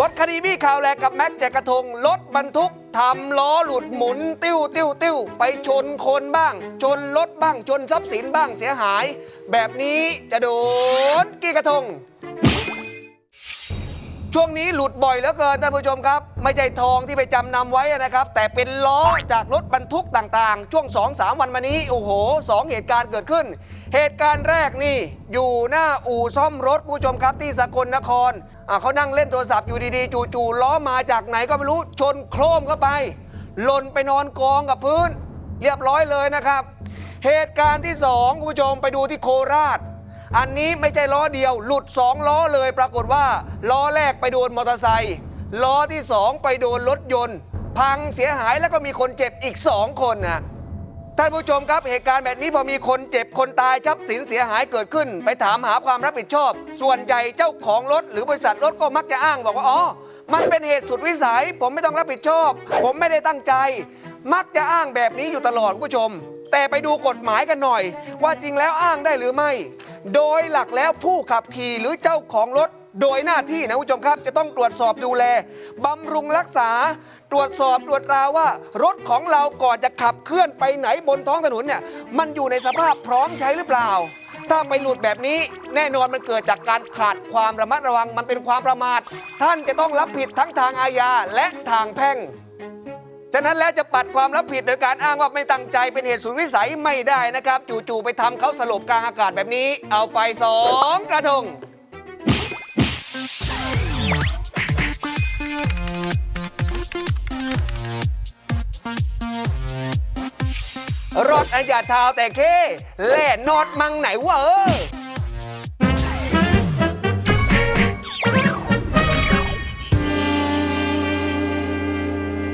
บดคดีบี้ข่าวแลกกับแม็กแจกกระทงรถบรรทุกทำล้อหลุดหมุน ติ้วติ้วติ้วไปชนคนบ้าง ชนรถบ้างชนทรัพย์สินบ้างเสียหาย แบบนี้จะโดนกี่กระทง ช่วงนี้หลุดบ่อยเหลือเกินท่านผู้ชมครับ ไม่ใช่ทองที่ไปจำนำไว้นะครับ แต่เป็นล้อจากรถบรรทุกต่างๆ ช่วง 2-3 วันมานี้ โอ้โหสองเหตุการณ์เกิดขึ้น เหตุการณ์แรกนี่ อยู่หน้าอู่ซ่อมรถผู้ชมครับที่สกลนครอะเขานั่งเล่นโทรศัพท์อยู่ดีๆ จู่ๆล้อมาจากไหนก็ไม่รู้ชนโครมเข้าไปหล่นไปนอนกองกับพื้น เรียบร้อยเลยนะครับ เหตุการณ์ที่สองคุณผู้ชมไปดูที่โคราช อันนี้ไม่ใช่ล้อเดียว หลุด 2 ล้อเลยปรากฏว่า ล้อแรกไปโดนมอเตอร์ไซค์ล้อที่ 2 ไปโดนรถยนต์ พังเสียหายแล้วก็มีคนเจ็บอีก 2 คนนะท่านผู้ชมครับเหตุการณ์แบบนี้พอมีคนเจ็บคนตายทรัพย์สินเสียหายเกิดขึ้น ไปถามหาความรับผิดชอบ ส่วนใหญ่เจ้าของรถหรือบริษัทรถก็มักจะอ้างบอกว่าอ๋อมันเป็นเหตุสุดวิสัย ผมไม่ต้องรับผิดชอบ ผมไม่ได้ตั้งใจ มักจะอ้างแบบนี้อยู่ตลอดคุณผู้ชม แต่ไปดูกฎหมายกันหน่อย ว่าจริงแล้วอ้างได้หรือไม่ โดยหลักแล้วผู้ขับขี่หรือเจ้าของรถ โดยหน้าที่นะคุณผู้ชมครับ จะต้องตรวจสอบดูแลบำรุงรักษา ตรวจสอบตรวจตราว่า รถของเราก่อนจะขับเคลื่อนไปไหนบนท้องถนนเนี่ยมันอยู่ในสภาพพร้อมใช้หรือเปล่า ถ้าไปหลุดแบบนี้แน่นอนมันเกิดจากการขาดความระมัดระวังมันเป็นความประมาท ท่านจะต้องรับผิดทั้งทางอาญาและทางแพ่ง ฉะนั้นแล้วจะปัดความรับผิดโดยการอ้างว่าไม่ตั้งใจเป็นเหตุสุดวิสัยไม่ได้นะครับ จู่ๆไปทำเขาสลบกลางอากาศแบบนี้ เอาไปสองกระทงรถอันยาเท้าแต่เค แล่นอดมังไหนวะเออ